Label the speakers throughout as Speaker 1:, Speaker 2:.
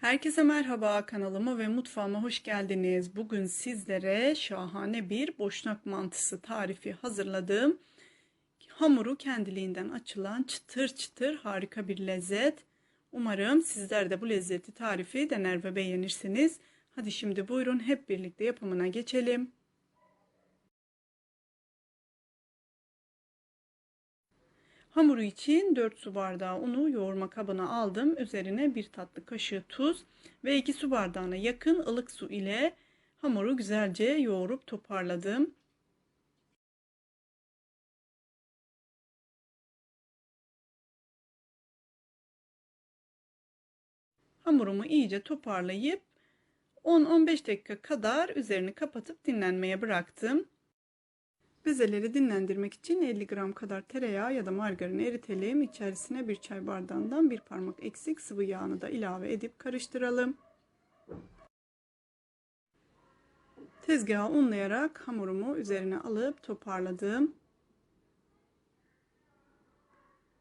Speaker 1: Herkese merhaba kanalıma ve mutfağıma hoş geldiniz. Bugün sizlere şahane bir boşnak mantısı tarifi hazırladım. Hamuru kendiliğinden açılan çıtır çıtır harika bir lezzet. Umarım sizler de bu lezzeti tarifi dener ve beğenirsiniz. Hadi şimdi buyurun hep birlikte yapımına geçelim. Hamuru için 4 su bardağı unu yoğurma kabına aldım. Üzerine 1 tatlı kaşığı tuz ve 2 su bardağına yakın ılık su ile hamuru güzelce yoğurup toparladım. Hamurumu iyice toparlayıp 10-15 dakika kadar üzerini kapatıp dinlenmeye bıraktım. Bezeleri dinlendirmek için 50 gram kadar tereyağı ya da margarin eritelim. İçerisine bir çay bardağından bir parmak eksik sıvı yağını da ilave edip karıştıralım. Tezgaha unlayarak hamurumu üzerine alıp toparladım.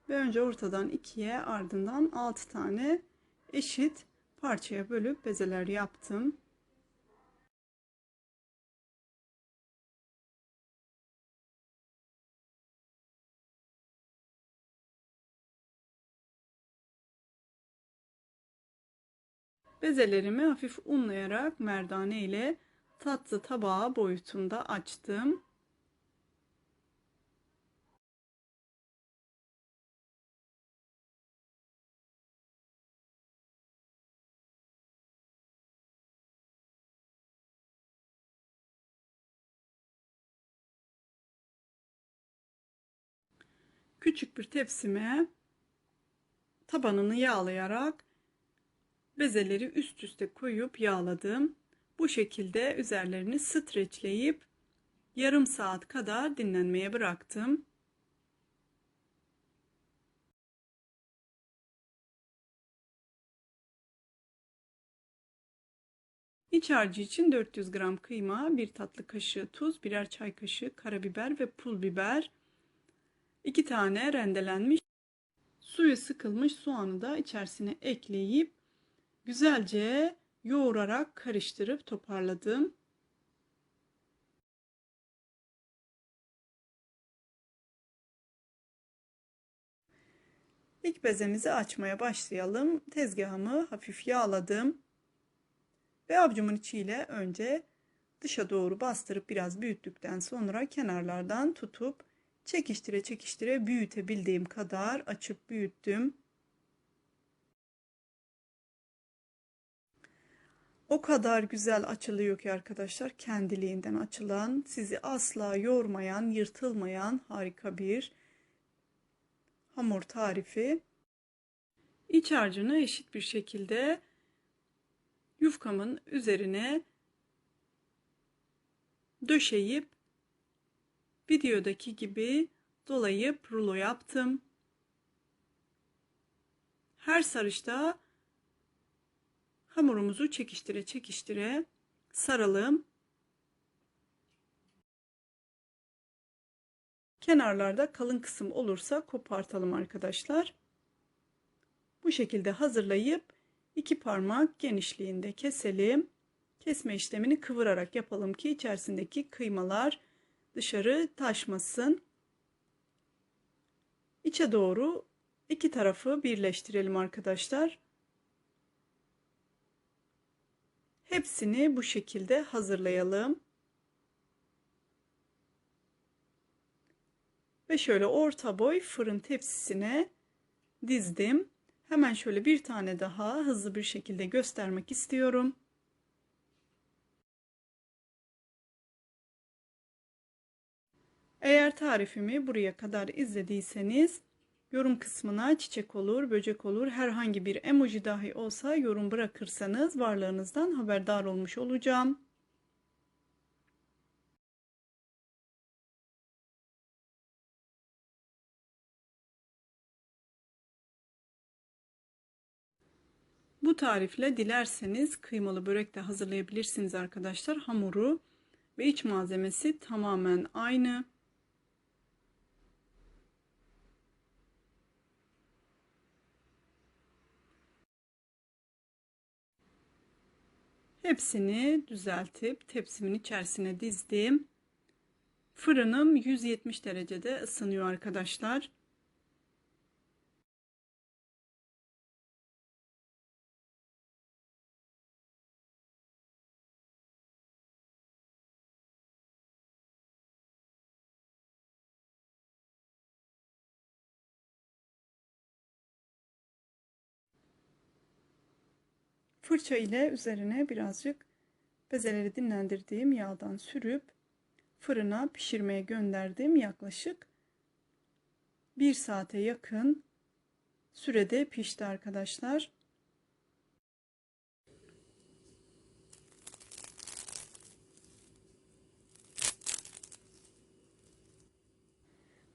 Speaker 1: Ve önce ortadan ikiye ardından 6 tane eşit parçaya bölüp bezeler yaptım. Bezelerimi hafif unlayarak merdane ile tatlı tabağı boyutunda açtım. Küçük bir tepsime tabanını yağlayarak bezeleri üst üste koyup yağladım. Bu şekilde üzerlerini streçleyip yarım saat kadar dinlenmeye bıraktım. İç harcı için 400 gram kıyma, bir tatlı kaşığı tuz, birer çay kaşığı karabiber ve pul biber, 2 tane rendelenmiş suyu sıkılmış soğanı da içerisine ekleyip güzelce yoğurarak karıştırıp toparladım. İlk bezemizi açmaya başlayalım. Tezgahımı hafif yağladım. Ve avucumun içiyle önce dışa doğru bastırıp biraz büyüttükten sonra kenarlardan tutup çekiştire çekiştire büyütebildiğim kadar açıp büyüttüm. O kadar güzel açılıyor ki arkadaşlar kendiliğinden açılan, sizi asla yormayan, yırtılmayan harika bir hamur tarifi. İç harcını eşit bir şekilde yufkamın üzerine döşeyip videodaki gibi dolayıp rulo yaptım. Her sarışta hamurumuzu çekiştire çekiştire saralım. Kenarlarda kalın kısım olursa kopartalım arkadaşlar. Bu şekilde hazırlayıp iki parmak genişliğinde keselim. Kesme işlemini kıvırarak yapalım ki içerisindeki kıymalar dışarı taşmasın. İçe doğru iki tarafı birleştirelim arkadaşlar. Hepsini bu şekilde hazırlayalım. Ve şöyle orta boy fırın tepsisine dizdim. Hemen şöyle bir tane daha hızlı bir şekilde göstermek istiyorum. Eğer tarifimi buraya kadar izlediyseniz yorum kısmına çiçek olur, böcek olur, herhangi bir emoji dahi olsa yorum bırakırsanız varlığınızdan haberdar olmuş olacağım. Bu tarifle dilerseniz kıymalı börek de hazırlayabilirsiniz arkadaşlar. Hamuru ve iç malzemesi tamamen aynı. Hepsini düzeltip tepsimin içerisine dizdim. Fırınım 170 derecede ısınıyor arkadaşlar. Fırça ile üzerine birazcık bezeleri dinlendirdiğim yağdan sürüp fırına pişirmeye gönderdim. Yaklaşık bir saate yakın sürede pişti arkadaşlar.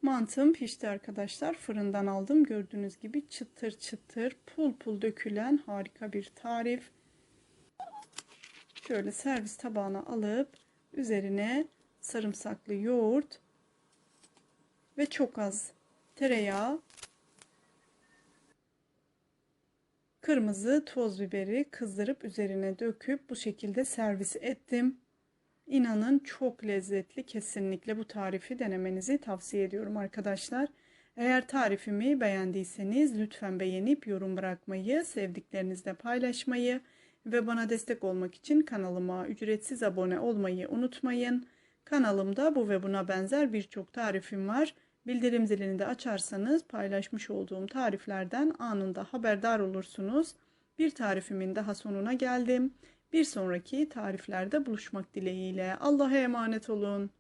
Speaker 1: Mantım pişti arkadaşlar. Fırından aldım. Gördüğünüz gibi çıtır çıtır pul pul dökülen harika bir tarif. Şöyle servis tabağına alıp üzerine sarımsaklı yoğurt ve çok az tereyağı, kırmızı toz biberi kızdırıp üzerine döküp bu şekilde servis ettim. İnanın çok lezzetli. Kesinlikle bu tarifi denemenizi tavsiye ediyorum arkadaşlar. Eğer tarifimi beğendiyseniz lütfen beğenip yorum bırakmayı, sevdiklerinizle paylaşmayı ve bana destek olmak için kanalıma ücretsiz abone olmayı unutmayın. Kanalımda bu ve buna benzer birçok tarifim var. Bildirim zilini de açarsanız paylaşmış olduğum tariflerden anında haberdar olursunuz. Bir tarifimin daha sonuna geldim. Bir sonraki tariflerde buluşmak dileğiyle. Allah'a emanet olun.